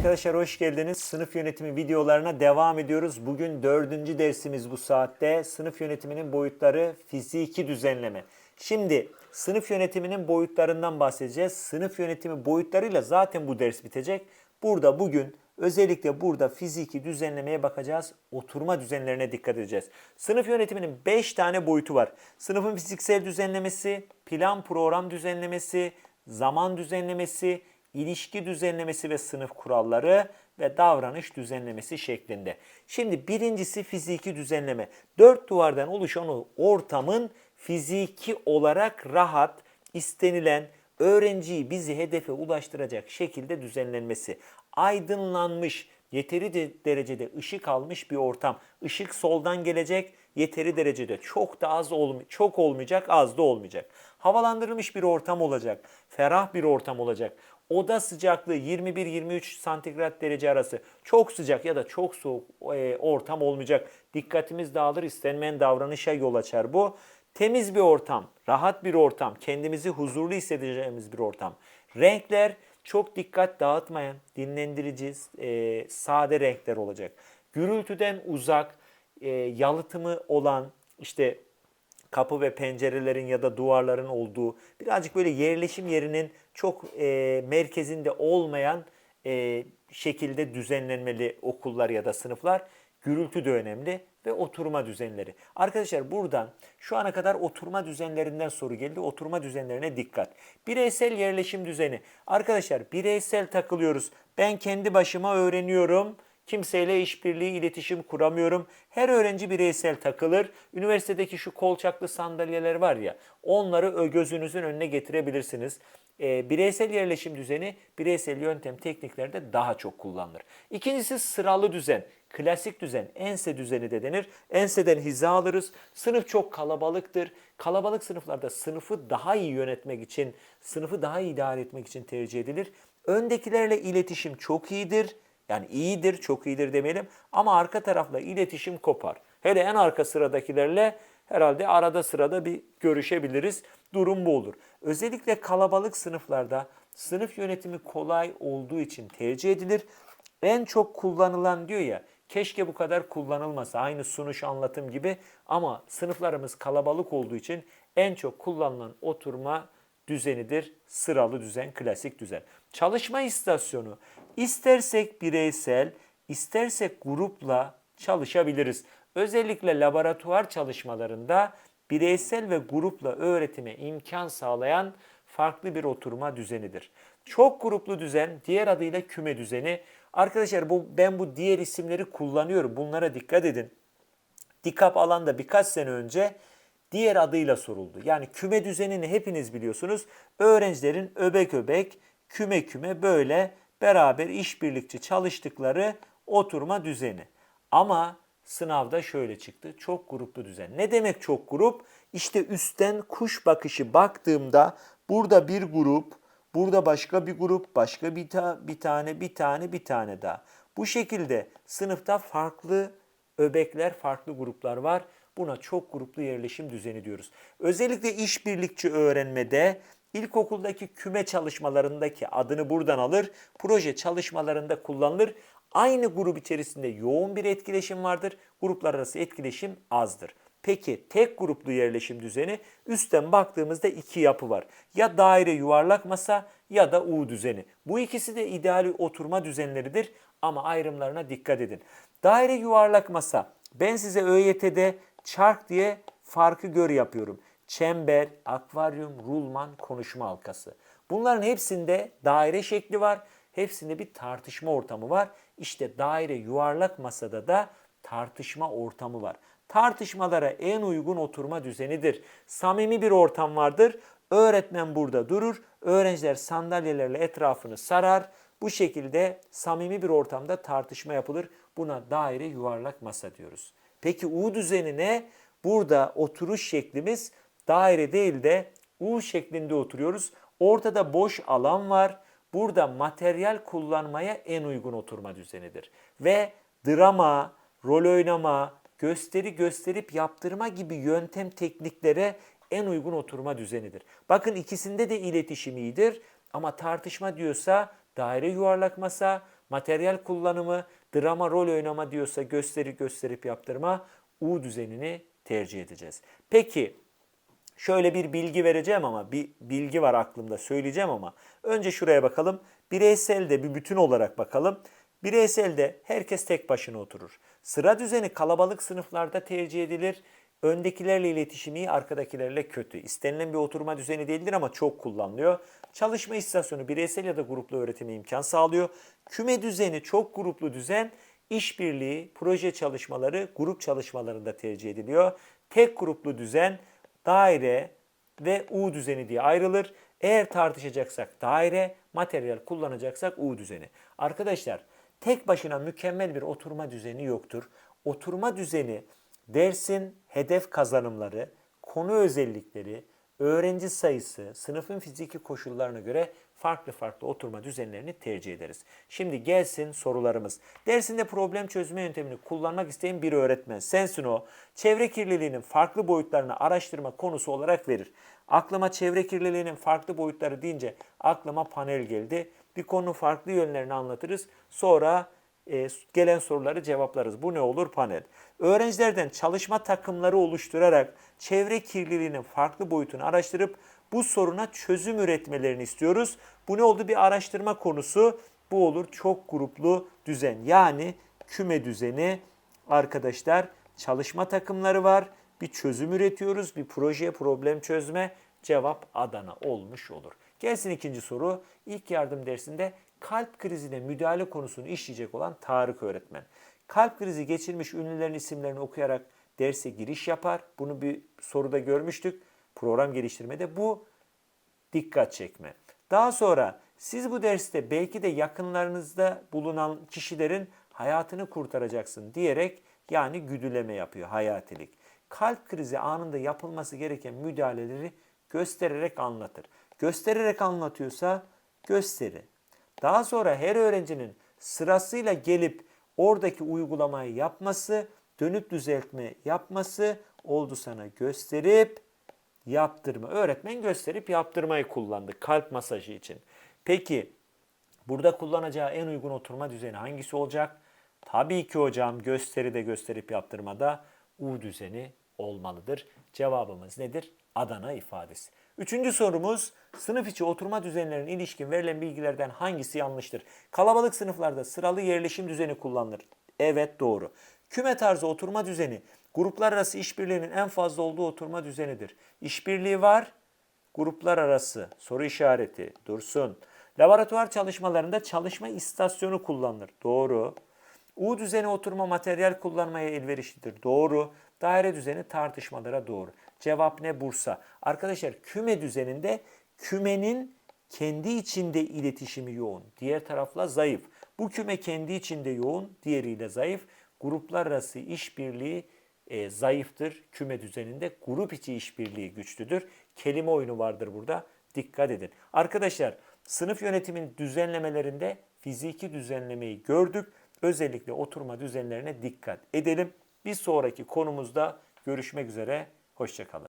Arkadaşlar hoş geldiniz. Sınıf yönetimi videolarına devam ediyoruz. Bugün dördüncü dersimiz bu saatte. Sınıf yönetiminin boyutları fiziki düzenleme. Şimdi sınıf yönetiminin boyutlarından bahsedeceğiz. Sınıf yönetimi boyutlarıyla zaten bu ders bitecek. Burada bugün özellikle burada fiziki düzenlemeye bakacağız. Oturma düzenlerine dikkat edeceğiz. Sınıf yönetiminin 5 tane boyutu var. Sınıfın fiziksel düzenlemesi, plan program düzenlemesi, zaman düzenlemesi, ilişki düzenlemesi ve sınıf kuralları ve davranış düzenlemesi şeklinde. Şimdi birincisi fiziki düzenleme. Dört duvardan oluşan o ortamın fiziki olarak rahat, istenilen, öğrenciyi bizi hedefe ulaştıracak şekilde düzenlenmesi. Aydınlanmış, yeteri de- derecede ışık almış bir ortam. Işık soldan gelecek, yeteri derecede çok da az olm çok olmayacak, az da olmayacak. Havalandırılmış bir ortam olacak, ferah bir ortam olacak. Oda sıcaklığı 21-23 santigrat derece arası çok sıcak ya da çok soğuk e, ortam olmayacak. Dikkatimiz dağılır, istenmeyen davranışa yol açar bu. Temiz bir ortam, rahat bir ortam, kendimizi huzurlu hissedeceğimiz bir ortam. Renkler çok dikkat dağıtmayan, dinlendirici, e, sade renkler olacak. Gürültüden uzak, e, yalıtımı olan, işte kapı ve pencerelerin ya da duvarların olduğu, birazcık böyle yerleşim yerinin çok e, merkezinde olmayan e, şekilde düzenlenmeli okullar ya da sınıflar. Gürültü de önemli ve oturma düzenleri. Arkadaşlar buradan şu ana kadar oturma düzenlerinden soru geldi. Oturma düzenlerine dikkat. Bireysel yerleşim düzeni. Arkadaşlar bireysel takılıyoruz. Ben kendi başıma öğreniyorum. Kimseyle işbirliği, iletişim kuramıyorum. Her öğrenci bireysel takılır. Üniversitedeki şu kolçaklı sandalyeler var ya, onları gözünüzün önüne getirebilirsiniz. Ee, bireysel yerleşim düzeni, bireysel yöntem tekniklerde daha çok kullanılır. İkincisi sıralı düzen. Klasik düzen, ense düzeni de denir. Enseden hiza alırız. Sınıf çok kalabalıktır. Kalabalık sınıflarda sınıfı daha iyi yönetmek için, sınıfı daha iyi idare etmek için tercih edilir. Öndekilerle iletişim çok iyidir. Yani iyidir, çok iyidir demeyelim ama arka tarafla iletişim kopar. Hele en arka sıradakilerle herhalde arada sırada bir görüşebiliriz. Durum bu olur. Özellikle kalabalık sınıflarda sınıf yönetimi kolay olduğu için tercih edilir. En çok kullanılan diyor ya keşke bu kadar kullanılmasa aynı sunuş anlatım gibi ama sınıflarımız kalabalık olduğu için en çok kullanılan oturma düzenidir. Sıralı düzen, klasik düzen. Çalışma istasyonu. İstersek bireysel, istersek grupla çalışabiliriz. Özellikle laboratuvar çalışmalarında bireysel ve grupla öğretime imkan sağlayan farklı bir oturma düzenidir. Çok gruplu düzen, diğer adıyla küme düzeni. Arkadaşlar bu ben bu diğer isimleri kullanıyorum. Bunlara dikkat edin. Dikap alanda birkaç sene önce diğer adıyla soruldu. Yani küme düzenini hepiniz biliyorsunuz. Öğrencilerin öbek öbek, küme küme böyle beraber işbirlikçi çalıştıkları oturma düzeni. Ama sınavda şöyle çıktı. Çok gruplu düzen. Ne demek çok grup? İşte üstten kuş bakışı baktığımda burada bir grup, burada başka bir grup, başka bir, ta- bir tane, bir tane, bir tane daha. Bu şekilde sınıfta farklı öbekler, farklı gruplar var. Buna çok gruplu yerleşim düzeni diyoruz. Özellikle işbirlikçi öğrenmede ilkokuldaki küme çalışmalarındaki adını buradan alır. Proje çalışmalarında kullanılır. Aynı grup içerisinde yoğun bir etkileşim vardır. Gruplar arası etkileşim azdır. Peki tek gruplu yerleşim düzeni üstten baktığımızda iki yapı var. Ya daire yuvarlak masa ya da U düzeni. Bu ikisi de ideal oturma düzenleridir ama ayrımlarına dikkat edin. Daire yuvarlak masa. Ben size ÖYT'de çark diye farkı gör yapıyorum. Çember, akvaryum, rulman, konuşma halkası. Bunların hepsinde daire şekli var. Hepsinde bir tartışma ortamı var. İşte daire yuvarlak masada da tartışma ortamı var. Tartışmalara en uygun oturma düzenidir. Samimi bir ortam vardır. Öğretmen burada durur. Öğrenciler sandalyelerle etrafını sarar. Bu şekilde samimi bir ortamda tartışma yapılır. Buna daire yuvarlak masa diyoruz. Peki U düzeni ne? Burada oturuş şeklimiz daire değil de U şeklinde oturuyoruz. Ortada boş alan var. Burada materyal kullanmaya en uygun oturma düzenidir. Ve drama, rol oynama, gösteri gösterip yaptırma gibi yöntem tekniklere en uygun oturma düzenidir. Bakın ikisinde de iletişim iyidir ama tartışma diyorsa daire yuvarlak masa, Materyal kullanımı, drama, rol oynama diyorsa gösteri gösterip yaptırma U düzenini tercih edeceğiz. Peki şöyle bir bilgi vereceğim ama bir bilgi var aklımda söyleyeceğim ama önce şuraya bakalım. Bireyselde bir bütün olarak bakalım. Bireyselde herkes tek başına oturur. Sıra düzeni kalabalık sınıflarda tercih edilir. Öndekilerle iletişimi iyi, arkadakilerle kötü. İstenilen bir oturma düzeni değildir ama çok kullanılıyor. Çalışma istasyonu bireysel ya da gruplu öğretime imkan sağlıyor. Küme düzeni çok gruplu düzen işbirliği, proje çalışmaları, grup çalışmalarında tercih ediliyor. Tek gruplu düzen daire ve U düzeni diye ayrılır. Eğer tartışacaksak daire, materyal kullanacaksak U düzeni. Arkadaşlar tek başına mükemmel bir oturma düzeni yoktur. Oturma düzeni dersin hedef kazanımları, konu özellikleri, öğrenci sayısı, sınıfın fiziki koşullarına göre farklı farklı oturma düzenlerini tercih ederiz. Şimdi gelsin sorularımız. Dersinde problem çözme yöntemini kullanmak isteyen bir öğretmen sensin o. Çevre kirliliğinin farklı boyutlarını araştırma konusu olarak verir. Aklıma çevre kirliliğinin farklı boyutları deyince aklıma panel geldi. Bir konu farklı yönlerini anlatırız. Sonra e, gelen soruları cevaplarız. Bu ne olur? Panel. Öğrencilerden çalışma takımları oluşturarak çevre kirliliğinin farklı boyutunu araştırıp bu soruna çözüm üretmelerini istiyoruz. Bu ne oldu? Bir araştırma konusu. Bu olur çok gruplu düzen. Yani küme düzeni arkadaşlar çalışma takımları var. Bir çözüm üretiyoruz. Bir projeye problem çözme. Cevap Adana olmuş olur. Gelsin ikinci soru. İlk yardım dersinde kalp krizine müdahale konusunu işleyecek olan Tarık öğretmen. Kalp krizi geçirmiş ünlülerin isimlerini okuyarak derse giriş yapar. Bunu bir soruda görmüştük. Program geliştirmede bu dikkat çekme. Daha sonra siz bu derste belki de yakınlarınızda bulunan kişilerin hayatını kurtaracaksın diyerek yani güdüleme yapıyor hayatilik. Kalp krizi anında yapılması gereken müdahaleleri göstererek anlatır. Göstererek anlatıyorsa gösteri. Daha sonra her öğrencinin sırasıyla gelip oradaki uygulamayı yapması, dönüp düzeltme yapması oldu sana gösterip yaptırma. Öğretmen gösterip yaptırmayı kullandı kalp masajı için. Peki burada kullanacağı en uygun oturma düzeni hangisi olacak? Tabii ki hocam gösteride gösterip yaptırmada U düzeni olmalıdır. Cevabımız nedir? Adana ifadesi. Üçüncü sorumuz sınıf içi oturma düzenlerine ilişkin verilen bilgilerden hangisi yanlıştır? Kalabalık sınıflarda sıralı yerleşim düzeni kullanılır. Evet doğru. Küme tarzı oturma düzeni gruplar arası işbirliğinin en fazla olduğu oturma düzenidir. İşbirliği var, gruplar arası soru işareti dursun. Laboratuvar çalışmalarında çalışma istasyonu kullanılır. Doğru. U düzeni oturma materyal kullanmaya elverişlidir. Doğru. Daire düzeni tartışmalara doğru. Cevap ne? Bursa. Arkadaşlar küme düzeninde kümenin kendi içinde iletişimi yoğun. Diğer tarafla zayıf. Bu küme kendi içinde yoğun, diğeriyle zayıf. Gruplar arası işbirliği e, zayıftır. Küme düzeninde grup içi işbirliği güçlüdür. Kelime oyunu vardır burada. Dikkat edin. Arkadaşlar sınıf yönetimin düzenlemelerinde fiziki düzenlemeyi gördük. Özellikle oturma düzenlerine dikkat edelim. Bir sonraki konumuzda görüşmek üzere. Hoşçakalın.